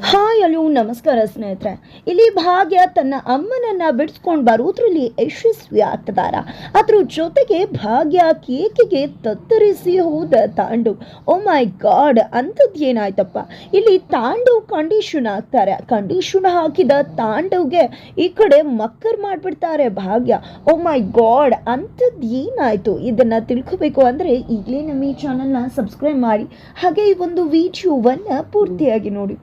Hi, hello, ನಮಸ್ಕಾರ, ಸ್ನೇಹಿತರೆ. ಇಲ್ಲಿ ಭಾಗ್ಯ ತನ್ನ ಅಮ್ಮನನ್ನ ಬಿಡಿಸ್ಕೊಂಡು ಬರೋದ್ರಲ್ಲಿ ಯಶಸ್ವಿ ಆಗ್ತದಾರ. ಅದ್ರ ಜೊತೆಗೆ ಭಾಗ್ಯ ಕೇಕಿಗೆ ತತ್ತರಿಸಿ ಹೋದ ತಾಂಡು. ಓ ಮೈ ಗಾಡ್ ಅಂಥದ್ದು ಏನಾಯ್ತಪ್ಪ? ಇಲ್ಲಿ ತಾಂಡು ಕಂಡೀಷನ್ ಹಾಕ್ತಾರೆ. ಕಂಡೀಷನ್ ಹಾಕಿದ ತಾಂಡವ್ಗೆ ಈ ಕಡೆ ಮಕ್ಕರ್ ಮಾಡಿಬಿಡ್ತಾರೆ ಭಾಗ್ಯ. ಓ ಮೈ ಗಾಡ್ ಅಂಥದ್ದು ಏನಾಯ್ತು? ಇದನ್ನ ತಿಳ್ಕೋಬೇಕು ಅಂದರೆ ಈಗಲೇ ನಮ್ಮ ಈ ಚಾನಲ್ನ ಸಬ್ಸ್ಕ್ರೈಬ್ ಮಾಡಿ. ಹಾಗೆ ಈ ಒಂದು ವಿಡಿಯೋವನ್ನು ಪೂರ್ತಿಯಾಗಿ ನೋಡಿ.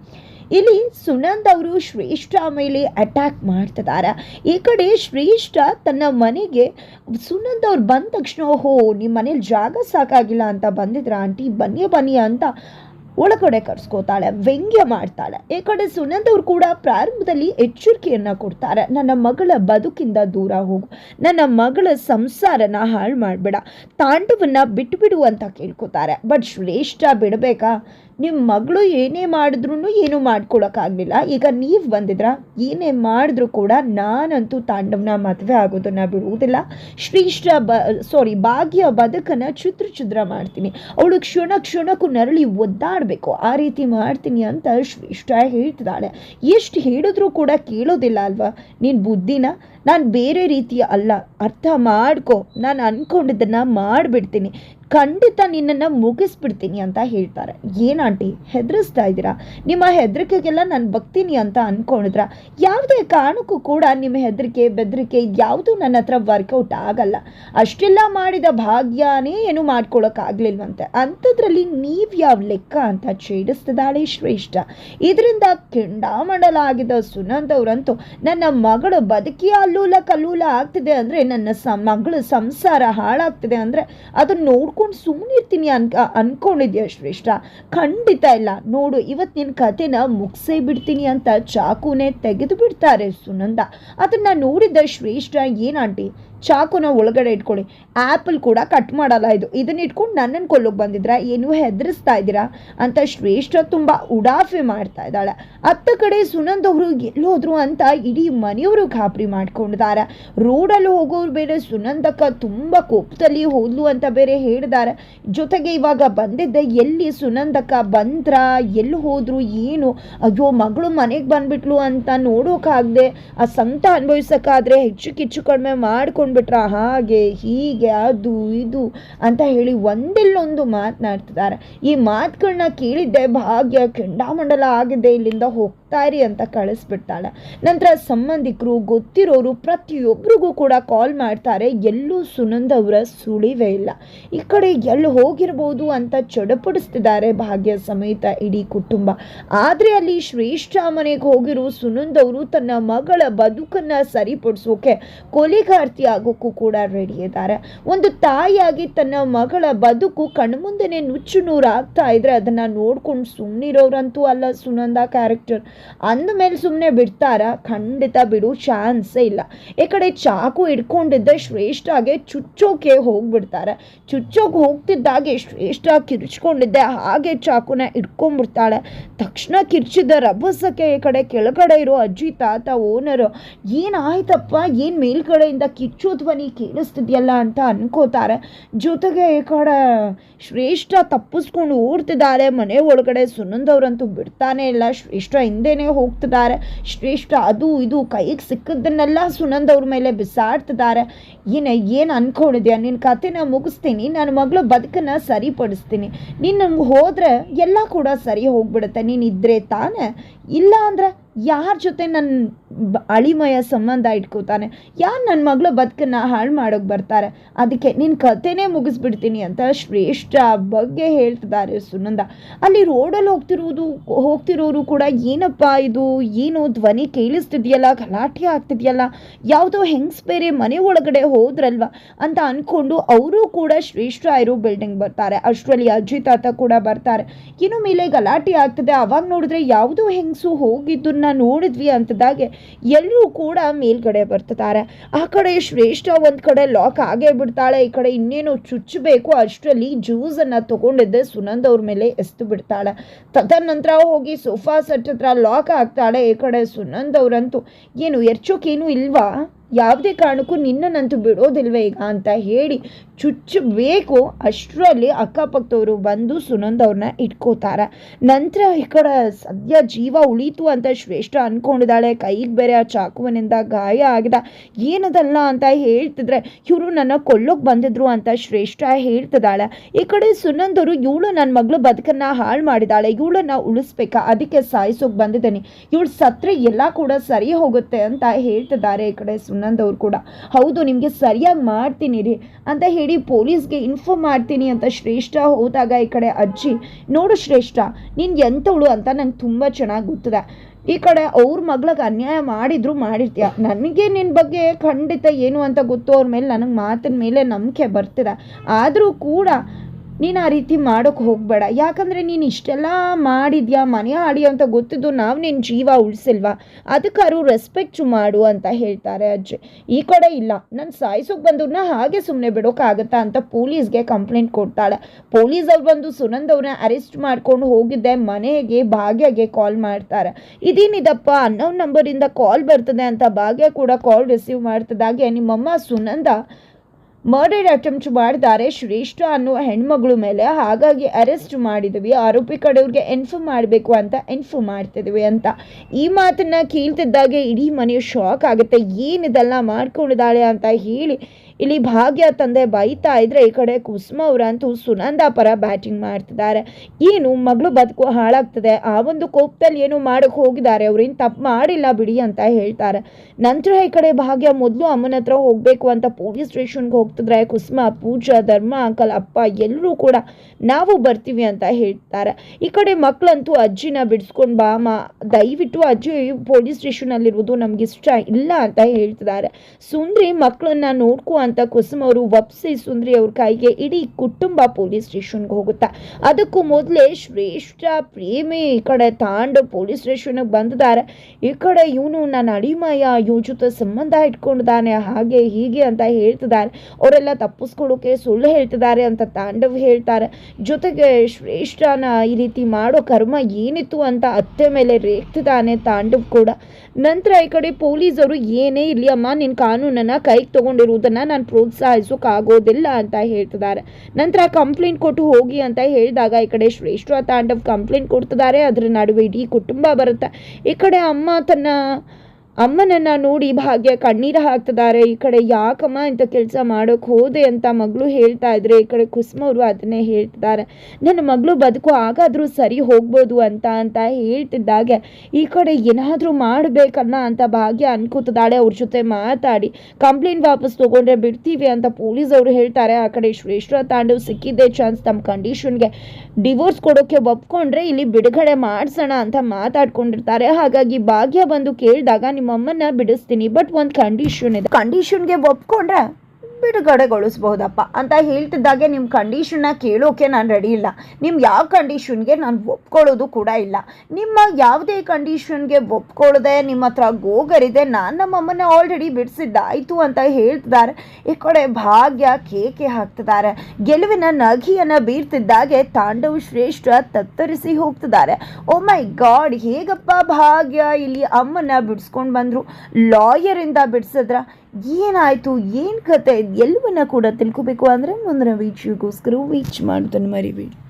ಇಲ್ಲಿ ಸುನಂದ್ ಅವರು ಶ್ರೇಷ್ಠ ಮೇಲೆ ಅಟ್ಯಾಕ್ ಮಾಡ್ತಿದ್ದಾರೆ. ಈ ಕಡೆ ಶ್ರೇಷ್ಠ ತನ್ನ ಮನೆಗೆ ಸುನಂದ್ ಅವ್ರು ಬಂದ ತಕ್ಷಣ, ಓಹೋ ನಿಮ್ಮ ಮನೇಲಿ ಜಾಗ ಸಾಕಾಗಿಲ್ಲ ಅಂತ ಬಂದಿದ್ರ ಆಂಟಿ, ಬನ್ನಿ ಬನ್ನಿ ಅಂತ ಒಳಗಡೆ ಕರ್ಸ್ಕೋತಾಳೆ, ವ್ಯಂಗ್ಯ ಮಾಡ್ತಾಳೆ. ಈ ಕಡೆ ಸುನಂದ್ ಅವ್ರು ಕೂಡ ಪ್ರಾರಂಭದಲ್ಲಿ ಎಚ್ಚರಿಕೆಯನ್ನ ಕೊಡ್ತಾರೆ. ನನ್ನ ಮಗಳ ಬದುಕಿಂದ ದೂರ ಹೋಗು. ನನ್ನ ಮಗಳ ಸಂಸಾರನ ಹಾಳು ಮಾಡಬೇಡ. ತಾಂಡವನ್ನ ಬಿಟ್ಬಿಡು ಅಂತ ಕೇಳ್ಕೊತಾರೆ. ಬಟ್ ಶ್ರೇಷ್ಠ ಬಿಡಬೇಕಾ? ನಿಮ್ಮ ಮಗಳು ಏನೇ ಮಾಡಿದ್ರು ಏನು ಮಾಡ್ಕೊಳಕ್ಕಾಗಲಿಲ್ಲ. ಈಗ ನೀವು ಬಂದಿದ್ರ, ಏನೇ ಮಾಡಿದ್ರು ಕೂಡ ನಾನಂತೂ ತಾಂಡವನ ಮದುವೆ ಆಗೋದನ್ನು ಬಿಡುವುದಿಲ್ಲ. ಶ್ರೀಷ್ಠ ಬ ಸಾರಿ ಭಾಗ್ಯ ಬದುಕನ್ನು ಚಿತ್ರ ಚಿದ್ರ ಮಾಡ್ತೀನಿ. ಅವಳು ಕ್ಷಣ ಕ್ಷಣಕ್ಕೂ ನರಳಿ ಒದ್ದಾಡಬೇಕು. ಆ ರೀತಿ ಮಾಡ್ತೀನಿ ಅಂತ ಶ್ರೀಷ್ಠ ಹೇಳ್ತಿದ್ದಾಳೆ. ಎಷ್ಟು ಹೇಳಿದ್ರೂ ಕೂಡ ಕೇಳೋದಿಲ್ಲ ಅಲ್ವಾ? ನಿನ್ನ ಬುದ್ಧಿನ? ನಾನು ಬೇರೆ ರೀತಿಯ ಅಲ್ಲ. ಅರ್ಥ ಮಾಡ್ಕೊ. ನಾನು ಅಂದ್ಕೊಂಡಿದ್ದನ್ನು ಮಾಡಿಬಿಡ್ತೀನಿ. ಖಂಡಿತ ನಿನ್ನನ್ನು ಮುಗಿಸ್ಬಿಡ್ತೀನಿ ಅಂತ ಹೇಳ್ತಾರೆ. ಏನು ಆಂಟಿ? ಹೆದರಿಸ್ತಾ ಇದ್ದೀರಾ? ನಿಮ್ಮ ಹೆದರಿಕೆಗೆಲ್ಲ ನಾನು ಬಗ್ತೀನಿ ಅಂತ ಅಂದ್ಕೊಂಡಿದ್ರ ಯಾವುದೇ ಕಾರಣಕ್ಕೂ ಕೂಡ ನಿಮ್ಮ ಹೆದರಿಕೆ, ಬೆದರಿಕೆ ಯಾವುದೂ ನನ್ನ ಹತ್ರ ವರ್ಕೌಟ್ ಆಗಲ್ಲ. ಅಷ್ಟೆಲ್ಲ ಮಾಡಿದ ಭಾಗ್ಯನೇ ಏನು ಮಾಡ್ಕೊಳಕ್ಕಾಗ್ಲಿಲ್ವಂತೆ ಅಂಥದ್ರಲ್ಲಿ ನೀವು ಯಾವ ಲೆಕ್ಕ ಅಂತ ಛೇಡಿಸ್ತದಾಳೆ ಶ್ರೇಷ್ಠ. ಇದರಿಂದ ಕೆಂಡಾಮಂಡಲ ಆಗಿದ್ದ ಸುನಂದ್ ಅವರಂತೂ ನನ್ನ ಮಗಳು ಬದುಕಿ ಅಲ್ಲೂಲ ಕಲ್ಲೂಲ ಆಗ್ತಿದೆ ಅಂದರೆ, ನನ್ನ ಸ ಮಗಳು ಸಂಸಾರ ಹಾಳಾಗ್ತಿದೆ ಅಂದರೆ, ಅದನ್ನ ನೋಡ್ಕೊಂಡು ಸುಮ್ಮನಿರ್ತೀನಿ ಅನ್ಕ, ಅನ್ಕೊಂಡಿದ್ಯಾ ಶ್ರೇಷ್ಠ? ಖಂಡಿತ ಇಲ್ಲ. ನೋಡು ಇವತ್ತು ನಿನ್ನ ಕಥೆನ ಮುಗಿಸೇ ಬಿಡ್ತೀನಿ ಅಂತ ಚಾಕುನೇ ತೆಗೆದು ಬಿಡ್ತಾರೆ ಸುನಂದ. ಅದನ್ನ ನೋಡಿದ ಶ್ರೇಷ್ಠ ಏನಂಟಿ ಚಾಕುನ ಒಳಗಡೆ ಇಟ್ಕೊಳ್ಳಿ. ಆ್ಯಪಲ್ ಕೂಡ ಕಟ್ ಮಾಡಲ್ಲ ಇದು. ಇದನ್ನ ಇಟ್ಕೊಂಡು ನನ್ನನ್ನು ಕೊಲ್ಲೋಕೆ ಬಂದಿದ್ರ? ಏನು ಹೆದರಿಸ್ತಾ ಇದ್ದೀರಾ? ಅಂತ ಶ್ರೇಷ್ಠ ತುಂಬ ಉಡಾಫೆ ಮಾಡ್ತಾ ಇದ್ದಾಳೆ. ಅತ್ತ ಕಡೆ ಸುನಂದ್ ಅವರು ಎಲ್ಲೋದ್ರು ಅಂತ ಇಡೀ ಮನೆಯವರು ಖಾಪ್ರಿ ಮಾಡ್ಕೊಂಡಿದ್ದಾರೆ. ರೋಡಲ್ಲಿ ಹೋಗೋರು ಬೇರೆ ಸುನಂದಕ್ಕ ತುಂಬ ಕೋಪದಲ್ಲಿ ಹೋದ್ಲು ಅಂತ ಬೇರೆ ಹೇಳಿದ್ದಾರೆ. ಜೊತೆಗೆ ಇವಾಗ ಬಂದಿದ್ದೆ ಎಲ್ಲಿ ಸುನಂದಕ್ಕ ಬಂದ್ರ? ಎಲ್ಲಿ ಹೋದ್ರು? ಏನು? ಅಯ್ಯೋ, ಮಗಳು ಮನೆಗೆ ಬಂದ್ಬಿಟ್ಲು ಅಂತ ನೋಡೋಕಾಗದೆ ಆ ಸಂತ ಅನುಭವಿಸೋಕ್ಕಾದ್ರೆ ಹೆಚ್ಚು ಕಿಚ್ಚು ಕಡಿಮೆ ಮಾಡ್ಕೊಂಡ್ಬಿಟ್ರ ಹಾಗೆ ಹೀಗೆ ಅದು ಇದು ಅಂತ ಹೇಳಿ ಒಂದಿಲ್ಲೊಂದು ಮಾತನಾಡ್ತಿದ್ದಾರೆ. ಈ ಮಾತುಗಳನ್ನ ಕೇಳಿದ್ದೆ, ಭಾಗ್ಯ ಕೆಂಡಾಮಂಡಲ ಆಗಿದೆ ಇಲ್ಲಿಂದ ಹೋಗ್ತಾ ಇರಿ ಅಂತ ಕಳಿಸ್ಬಿಡ್ತಾಳೆ. ನಂತರ ಸಂಬಂಧಿಕರು, ಗೊತ್ತಿರೋರು ಪ್ರತಿಯೊಬ್ಬರಿಗೂ ಕೂಡ ಕಾಲ್ ಮಾಡ್ತಾರೆ. ಎಲ್ಲೂ ಸುನಂದ ಅವರ ಸುಳಿವೇ ಇಲ್ಲ. ಈ ಕಡೆ ಎಲ್ಲಿ ಹೋಗಿರ್ಬೋದು ಅಂತ ಚಡಪಡಿಸ್ತಿದ್ದಾರೆ ಭಾಗ್ಯ ಸಮೇತ ಇಡೀ ಕುಟುಂಬ. ಆದರೆ ಅಲ್ಲಿ ಶ್ರೇಷ್ಠ ಮನೆಗೆ ಹೋಗಿರೋ ಸುನಂದ್ ಅವರು ತನ್ನ ಮಗಳ ಬದುಕನ್ನು ಸರಿಪಡಿಸೋಕೆ ಕೊಲೆಗಾರ್ತಿ ಆಗೋಕ್ಕೂ ಕೂಡ ರೆಡಿ ಇದ್ದಾರೆ. ಒಂದು ತಾಯಿಯಾಗಿ ತನ್ನ ಮಗಳ ಬದುಕು ಕಣ್ಮುಂದೆನೆ ನುಚ್ಚು ನೂರು ಆಗ್ತಾ ಇದ್ರೆ ಅದನ್ನ ನೋಡ್ಕೊಂಡು ಸುಮ್ಮನಿರೋರಂತೂ ಅಲ್ಲ ಸುನಂದ ಕ್ಯಾರೆಕ್ಟರ್ ಅಂದಮೇಲೆ ಸುಮ್ಮನೆ ಬಿಡ್ತಾರ? ಖಂಡಿತ ಬಿಡು, ಚಾನ್ಸೇ ಇಲ್ಲ. ಈ ಕಡೆ ಚಾಕು ಶ್ರೇಷ್ಠ ಶ್ರೇಷ್ಠಗೆ ಚುಚ್ಚೋಕೆ ಹೋಗ್ಬಿಡ್ತಾರೆ. ಚುಚ್ಚೋಕೆ ಹೋಗ್ತಿದ್ದಾಗೆ ಶ್ರೇಷ್ಠ ಕಿರ್ಚ್ಕೊಂಡಿದ್ದೆ, ಹಾಗೆ ಚಾಕುನ ಇಟ್ಕೊಂಡ್ಬಿಡ್ತಾಳೆ ತಕ್ಷಣ ಕಿರ್ಚಿದ ರಭಸಕ್ಕೆ ಈ ಕಡೆ ಕೆಳಗಡೆ ಇರೋ ಅಜ್ಜಿ, ತಾತ, ಓನರು, ಏನಾಯ್ತಪ್ಪ? ಏನು ಮೇಲ್ಗಡೆಯಿಂದ ಕಿಚ್ಚು ಧ್ವನಿ ಕೇಳಿಸ್ತಿದ್ಯಲ್ಲ ಅಂತ ಅನ್ಕೋತಾರೆ. ಜೊತೆಗೆ ಈ ಕಡೆ ಶ್ರೇಷ್ಠ ತಪ್ಪಿಸ್ಕೊಂಡು ಓಡ್ತಿದ್ದಾರೆ ಮನೆ ಒಳಗಡೆ ಸುನಂದವ್ರಂತೂ ಬಿಡ್ತಾನೆ ಇಲ್ಲ. ಶ್ರೇಷ್ಠ ಹಿಂದೆನೇ ಹೋಗ್ತಿದ್ದಾರೆ. ಶ್ರೇಷ್ಠ ಅದು ಇದು ಕೈಗೆ ಸಿಕ್ಕದನ್ನೆಲ್ಲ ಸುನಂದ್ ಅವ್ರ ಮೇಲೆ ಬಿಸಾಡ್ತಿದ್ದಾರೆ. ಏನ ಏನು ಅನ್ಕೊಂಡಿದ್ಯಾ? ನಿನ್ನ ಕತೆನ ಮುಗಿಸ್ತೀನಿ ನನ್ನ ಮಗಳು ಬದುಕನ್ನು ಸರಿಪಡಿಸ್ತೀನಿ. ನೀನು ಹೋದರೆ ಎಲ್ಲ ಕೂಡ ಸರಿ ಹೋಗ್ಬಿಡುತ್ತೆ. ನೀನು ಇದ್ರೆ ತಾನೇ? ಇಲ್ಲ ಅಂದ್ರೆ ಯಾರ ಜೊತೆ ನನ್ನ ಅಳಿಮಯ ಸಂಬಂಧ ಇಟ್ಕೋತಾನೆ? ಯಾರು ನನ್ನ ಮಗಳು ಬದುಕನ್ನ ಹಾಳು ಮಾಡೋಕೆ ಬರ್ತಾರೆ? ಅದಕ್ಕೆ ನಿನ್ನ ಕಥೆನೇ ಮುಗಿಸ್ಬಿಡ್ತೀನಿ ಅಂತ ಶ್ರೇಷ್ಠ ಬಗ್ಗೆ ಹೇಳ್ತಿದ್ದಾರೆ ಸುನಂದ. ಅಲ್ಲಿ ರೋಡಲ್ಲಿ ಹೋಗ್ತಿರೋದು, ಹೋಗ್ತಿರೋರು ಕೂಡ ಏನಪ್ಪ ಇದು? ಏನು ಧ್ವನಿ ಕೇಳಿಸ್ತಿದೆಯಲ್ಲ, ಗಲಾಟೆ ಆಗ್ತಿದೆಯಲ್ಲ? ಯಾವುದೋ ಹೆಂಗ್ಸ್ ಬೇರೆ ಮನೆ ಒಳಗಡೆ ಹೋದ್ರಲ್ವ? ಅಂತ ಅಂದ್ಕೊಂಡು ಅವರು ಕೂಡ ಶ್ರೇಷ್ಠ ಇರೋ ಬಿಲ್ಡಿಂಗ್ ಬರ್ತಾರೆ. ಅಷ್ಟರಲ್ಲಿ ಅಜ್ಜಿ ತಾತ ಕೂಡ ಬರ್ತಾರೆ. ಇನ್ನು ಮೇಲೆ ಗಲಾಟೆ ಆಗ್ತದೆ. ಅವಾಗ ನೋಡಿದ್ರೆ ಯಾವುದೋ ಹೆಂಗಸು ಹೋಗಿದ್ದನ್ನ ನೋಡಿದ್ವಿ ಅಂತದಾಗೆ ಎಲ್ಲರೂ ಕೂಡ ಮೇಲ್ಗಡೆ ಬರ್ತಿದ್ದಾರೆ. ಆ ಕಡೆ ಶ್ರೇಷ್ಠ ಒಂದು ಕಡೆ ಲಾಕ್ ಆಗೇ ಬಿಡ್ತಾಳೆ. ಈ ಕಡೆ ಇನ್ನೇನು ಚುಚ್ಚಬೇಕು ಅಷ್ಟರಲ್ಲಿ ಜ್ಯೂಸನ್ನು ತಗೊಂಡಿದ್ದೆ. ಸುನಂದ್ ಅವ್ರ ಮೇಲೆ ಎಸ್ತು ಬಿಡ್ತಾಳೆ. ತದನಂತರ ಹೋಗಿ ಸೋಫಾ ಸೆಟ್ ಹತ್ರ ಲಾಕ್ ಆಗ್ತಾಳೆ. ಈ ಕಡೆ ಸುನಂದ್ ಅವರಂತೂ, ಏನು ಎರ್ಚೋಕೇನು ಇಲ್ವಾ? ಯಾವುದೇ ಕಾರಣಕ್ಕೂ ನಿನ್ನನ್ನಂತೂ ಬಿಡೋದಿಲ್ವೇ ಈಗ ಅಂತ ಹೇಳಿ ಚುಚ್ಚಬೇಕು. ಅಷ್ಟರಲ್ಲಿ ಅಕ್ಕಪಕ್ಕದವರು ಬಂದು ಸುನಂದ್ ಅವ್ರನ್ನ ಇಟ್ಕೋತಾರೆ. ನಂತರ ಈ ಕಡೆ ಸದ್ಯ ಜೀವ ಉಳೀತು ಅಂತ ಶ್ರೇಷ್ಠ ಅಂದ್ಕೊಂಡಿದ್ದಾಳೆ ಕೈಗೆ ಬೇರೆ ಆ ಚಾಕುವಿನಿಂದ ಗಾಯ ಆಗಿದೆ. ಏನದಲ್ಲ ಅಂತ ಹೇಳ್ತಿದ್ರೆ, ಇವರು ನನ್ನ ಕೊಲ್ಲೋಕೆ ಬಂದಿದ್ರು ಅಂತ ಶ್ರೇಷ್ಠ ಹೇಳ್ತಿದ್ದಾಳೆ. ಈ ಕಡೆ ಸುನಂದ್ ಅವರು, ಇವಳು ನನ್ನ ಮಗಳು ಬದುಕನ್ನು ಹಾಳು ಮಾಡಿದಾಳೆ. ಇವಳನ್ನು ಉಳಿಸ್ಬೇಕಾ? ಅದಕ್ಕೆ ಸಾಯಿಸೋಕೆ ಬಂದಿದ್ದೀನಿ. ಇವಳು ಸತ್ರೆ ಎಲ್ಲ ಕೂಡ ಸರಿ ಹೋಗುತ್ತೆ ಅಂತ ಹೇಳ್ತಿದ್ದಾರೆ ಈ ಕಡೆ ಅವ್ರು ಕೂಡ, ಹೌದು, ನಿಮಗೆ ಸರಿಯಾಗಿ ಮಾಡ್ತೀನಿ ರೀ. ಅಂತ ಹೇಳಿ ಪೊಲೀಸ್ಗೆ ಇನ್ಫಾರ್ಮ್ ಮಾಡ್ತೀನಿ ಅಂತ ಶ್ರೇಷ್ಠ ಹೋದಾಗ ಈ ಕಡೆ ಅಜ್ಜಿ, ನೋಡು ಶ್ರೇಷ್ಠ, ನೀನು ಎಂಥವಳು ಅಂತ ನಂಗೆ ತುಂಬ ಚೆನ್ನಾಗಿ ಗೊತ್ತದೆ. ಈ ಕಡೆ ಅವ್ರ ಮಗಳಿಗೆ ಅನ್ಯಾಯ ಮಾಡಿದ್ರು ಮಾಡಿರ್ತೀಯ. ನನಗೆ ನಿನ್ನ ಬಗ್ಗೆ ಖಂಡಿತ ಏನು ಅಂತ ಗೊತ್ತು, ಅವ್ರ ಮೇಲೆ ನನಗೆ ಮಾತಿನ ಮೇಲೆ ನಂಬಿಕೆ ಬರ್ತಿದೆ. ಆದರೂ ಕೂಡ ನೀನು ಆ ರೀತಿ ಮಾಡೋಕ್ಕೆ ಹೋಗಬೇಡ. ಯಾಕಂದರೆ ನೀನು ಇಷ್ಟೆಲ್ಲ ಮಾಡಿದ್ಯಾ? ಮನೆ ಆಡಿ ಅಂತ ಗೊತ್ತಿದ್ದು ನಾವು ನಿನ್ನ ಜೀವ ಉಳಿಸಿಲ್ವಾ? ಅವರು ರೆಸ್ಪೆಕ್ಟ್ ಮಾಡು ಅಂತ ಹೇಳ್ತಾರೆ ಅಜ್ಜಿ. ಈ ಕಡೆ ಇಲ್ಲ. ನಾನು ಸಾಯಿಸೋಕೆ ಬಂದವ್ರನ್ನ ಹಾಗೆ ಸುಮ್ಮನೆ ಬಿಡೋಕ್ಕಾಗತ್ತಾ ಅಂತ ಪೊಲೀಸ್ಗೆ ಕಂಪ್ಲೇಂಟ್ ಕೊಡ್ತಾಳೆ. ಪೊಲೀಸ್ ಅವ್ರು ಬಂದು ಸುನಂದ್ ಅವ್ರನ್ನ ಅರೆಸ್ಟ್ ಮಾಡ್ಕೊಂಡು ಹೋಗಿದ್ದೆ. ಮನೆಗೆ ಭಾಗ್ಯಗೆ ಕಾಲ್ ಮಾಡ್ತಾರೆ. ಇದೇನಿದಪ್ಪ? ಅನ್ನೋ ನಂಬರಿಂದ ಕಾಲ್ ಬರ್ತದೆ ಅಂತ ಭಾಗ್ಯ ಕೂಡ ಕಾಲ್ ರಿಸೀವ್ ಮಾಡ್ತಿದ್ದಾಗೆ ನಿಮ್ಮಮ್ಮ ಸುನಂದ ಮರ್ಡರ್ ಅಟೆಂಪ್ಟ್ ಮಾಡಿದ್ದಾರೆ. ಶ್ರೇಷ್ಠ ಅನ್ನುವ ಹೆಣ್ಮಗಳು ಮೇಲೆ ಹಾಗಾಗಿ ಅರೆಸ್ಟ್ ಮಾಡಿದ್ವಿ. ಆರೋಪಿ ಕಡೆಯವ್ರಿಗೆ ಇನ್ಫಾರ್ಮ್ ಮಾಡಬೇಕು ಅಂತ ಇನ್ಫಾರ್ಮ್ ಮಾಡ್ತಿದ್ವಿ ಅಂತ. ಈ ಮಾತನ್ನ ಕೇಳ್ತಿದ್ದಾಗೆ ಇಡೀ ಮನೆಯು ಶಾಕ್ ಆಗುತ್ತೆ. ಏನಿದೆಲ್ಲ ಮಾಡ್ಕೊಂಡಿದ್ದಾಳೆ ಅಂತ ಹೇಳಿ ಇಲ್ಲಿ ಭಾಗ್ಯ ತಂದೆ ಬೈತಾ ಇದ್ರೆ ಈ ಕಡೆ ಕುಸುಮ ಅವರಂತೂ ಸುನಂದ ಪರ ಬ್ಯಾಟಿಂಗ್ ಮಾಡ್ತಿದ್ದಾರೆ. ಏನು ಮಗಳು ಬದುಕು ಹಾಳಾಗ್ತದೆ. ಆ ಒಂದು ಕೋಪದಲ್ಲಿ ಏನು ಮಾಡಕ್ಕೆ ಹೋಗಿದ್ದಾರೆ? ಅವ್ರೇನು ತಪ್ಪು ಮಾಡಿಲ್ಲ ಬಿಡಿ ಅಂತ ಹೇಳ್ತಾರೆ. ನಂತರ ಈ ಕಡೆ ಭಾಗ್ಯ ಮೊದಲು ಅಮ್ಮನ ಹತ್ರ ಹೋಗಬೇಕು ಅಂತ ಪೊಲೀಸ್ ಸ್ಟೇಷನ್ಗೆ ಹೋಗ್ತಿದ್ರೆ ಕುಸುಮ, ಪೂಜಾ, ಧರ್ಮ, ಅಂಕಲ್, ಅಪ್ಪ ಎಲ್ಲರೂ ಕೂಡ ನಾವು ಬರ್ತೀವಿ ಅಂತ ಹೇಳ್ತಾರೆ. ಈ ಕಡೆ ಮಕ್ಕಳಂತೂ ಅಜ್ಜಿನ ಬಿಡಿಸ್ಕೊಂಡು ಬಾ ಅಮ್ಮ. ದಯವಿಟ್ಟು ಅಜ್ಜಿ ಪೊಲೀಸ್ ಸ್ಟೇಷನ್ ಅಲ್ಲಿರುವುದು ನಮ್ಗೆ ಇಷ್ಟ ಇಲ್ಲ ಅಂತ ಹೇಳ್ತಿದ್ದಾರೆ. ಸುಂದ್ರಿ ಮಕ್ಕಳನ್ನ ನೋಡ್ಕೊ ಅಂತ ಕುಸುಮ್ ಅವರು ಒಪ್ಸಿ ಸುಂದ್ರಿ ಅವ್ರ ಕೈಗೆ ಇಡೀ ಕುಟುಂಬ ಪೊಲೀಸ್ ಸ್ಟೇಷನ್ಗೆ ಹೋಗುತ್ತಾ. ಅದಕ್ಕೂ ಮೊದಲೇ ಶ್ರೇಷ್ಠ ಪ್ರೇಮಿ ಈ ಕಡೆ ತಾಂಡು ಪೊಲೀಸ್ ಸ್ಟೇಷನ್ಗೆ ಬಂದಿದ್ದಾರೆ. ಈ ಕಡೆ ಇವನು ನನ್ನ ಅಡಿಮಯ ಇವ್ನ ಜೊತೆ ಸಂಬಂಧ ಇಟ್ಕೊಂಡಿದ್ದಾನೆ. ಹಾಗೆ ಹೀಗೆ ಅಂತ ಹೇಳ್ತಿದ್ದಾರೆ. ಅವರೆಲ್ಲ ತಪ್ಪಿಸ್ಕೊಳ್ಳೋಕೆ ಸುಳ್ಳು ಹೇಳ್ತಿದ್ದಾರೆ ಅಂತ ತಾಂಡವ್ ಹೇಳ್ತಾರೆ. ಜೊತೆಗೆ ಶ್ರೇಷ್ಠನ ಈ ರೀತಿ ಮಾಡೋ ಕರ್ಮ ಏನಿತ್ತು ಅಂತ ಅತ್ತೆ ಮೇಲೆ ರೇಗ್ತಿದ್ದಾನೆ ತಾಂಡವ್ ಕೂಡ. ನಂತರ ಈ ಕಡೆ ಪೊಲೀಸರು ಏನೇ ಇಲ್ಲಿ ಅಮ್ಮ ನಿನ್ನ ಕಾನೂನನ್ನು ಕೈಗೆ ತಗೊಂಡಿರುವುದನ್ನು ನಾನು ಪ್ರೋತ್ಸಾಹಿಸೋಕ್ಕಾಗೋದಿಲ್ಲ ಅಂತ ಹೇಳ್ತಿದ್ದಾರೆ. ನಂತರ ಕಂಪ್ಲೇಂಟ್ ಕೊಟ್ಟು ಹೋಗಿ ಅಂತ ಹೇಳಿದಾಗ ಈ ಕಡೆ ಶ್ರೇಷ್ಠ ತಾಂಡವ್ ಕಂಪ್ಲೇಂಟ್ ಕೊಡ್ತಿದ್ದಾರೆ. ಅದ್ರ ನಡುವೆ ಇಡೀ ಕುಟುಂಬ ಬರುತ್ತೆ. ಈ ಕಡೆ ಅಮ್ಮ ತನ್ನ ಅಮ್ಮನನ್ನ ನೋಡಿ ಭಾಗ್ಯ ಕಣ್ಣೀರು ಹಾಕ್ತಿದ್ದಾರೆ. ಈ ಕಡೆ ಯಾಕಮ್ಮ ಇಂಥ ಕೆಲಸ ಮಾಡೋಕೆ ಹೋದೆ ಅಂತ ಮಗಳು ಹೇಳ್ತಾ ಇದ್ರೆ, ಈ ಕಡೆ ಕುಸುಮವರು ಅದನ್ನೇ ಹೇಳ್ತಿದ್ದಾರೆ. ನನ್ನ ಮಗಳು ಬದುಕು ಹಾಗಾದ್ರೂ ಸರಿ ಹೋಗ್ಬೋದು ಅಂತ ಅಂತ ಹೇಳ್ತಿದ್ದಾಗೆ. ಈ ಕಡೆ ಏನಾದರೂ ಮಾಡಬೇಕನ್ನ ಅಂತ ಭಾಗ್ಯ ಅನ್ಕೋತಿದ್ದಾಳೆ ಅವ್ರ ಜೊತೆ ಮಾತಾಡಿ, ಕಂಪ್ಲೇಂಟ್ ವಾಪಸ್ ತೊಗೊಂಡ್ರೆ ಬಿಡ್ತೀವಿ ಅಂತ ಪೊಲೀಸ್ ಅವರು ಹೇಳ್ತಾರೆ. ಆ ಕಡೆ ಶ್ರೇಷ್ಠ ತಾಂಡವ್ ಸಿಕ್ಕಿದ್ದೆ ಚಾನ್ಸ್ ತಮ್ಮ ಕಂಡೀಷನ್ಗೆ. ಡಿವೋರ್ಸ್ ಕೊಡೋಕ್ಕೆ ಒಪ್ಕೊಂಡ್ರೆ ಇಲ್ಲಿ ಬಿಡುಗಡೆ ಮಾಡಿಸೋಣ ಅಂತ ಮಾತಾಡ್ಕೊಂಡಿರ್ತಾರೆ. ಹಾಗಾಗಿ ಭಾಗ್ಯ ಬಂದು ಕೇಳಿದಾಗ ನಿಮ್ಮ ಅಮ್ಮನ ಬಿಡಿಸ್ತೀನಿ ಬಟ್ ಒಂದು ಕಂಡೀಷನ್ ಇದೆ. ಕಂಡೀಷನ್ಗೆ ಒಪ್ಕೊಂಡ್ರೆ ಬಿಡುಗಡೆಗೊಳಿಸ್ಬಹುದಪ್ಪ ಅಂತ ಹೇಳ್ತಿದ್ದಾಗೆ ನಿಮ್ಮ ಕಂಡೀಷನ್ನ ಕೇಳೋಕೆ ನಾನು ರೆಡಿ ಇಲ್ಲ. ನಿಮ್ಮ ಯಾವ ಕಂಡೀಷನ್ಗೆ ನಾನು ಒಪ್ಕೊಳ್ಳೋದು ಕೂಡ ಇಲ್ಲ. ನಿಮ್ಮ ಯಾವುದೇ ಕಂಡೀಷನ್ಗೆ ಒಪ್ಕೊಳ್ಳದೆ ನಿಮ್ಮ ಹತ್ರ ಗೋಗರಿದೆ, ನಾನು ನಮ್ಮಮ್ಮನ ಆಲ್ರೆಡಿ ಬಿಡಿಸಿದ್ದಾಯ್ತು ಅಂತ ಹೇಳ್ತಿದ್ದಾರೆ. ಈ ಕಡೆ ಭಾಗ್ಯ ಕೇಕೆ ಹಾಕ್ತಿದ್ದಾರೆ. ಗೆಲುವಿನ ನಗಿಯನ್ನು ಬೀರ್ತಿದ್ದಾಗೆ ತಾಂಡವ ಶ್ರೇಷ್ಠ ತತ್ತರಿಸಿ ಹೋಗ್ತಿದ್ದಾರೆ. ಓ ಮೈ ಗಾಡ್, ಹೇಗಪ್ಪ ಭಾಗ್ಯ ಇಲ್ಲಿ ಅಮ್ಮನ ಬಿಡಿಸ್ಕೊಂಡು ಬಂದರು? ಲಾಯರಿಂದ ಬಿಡಿಸಿದ್ರ? ಏನಾಯಿತು? ಏನು ಕತೆ? ಎಲ್ಲವನ್ನ ಕೂಡ ತಿಳ್ಕೋಬೇಕು ಅಂದರೆ ಮುಂದಿನ ವೀಕ್ಷಿಗೋಸ್ಕರ ವೀಚ್ ಮಾಡ್ತಾನೆ ಮರಿಬೇಡಿ.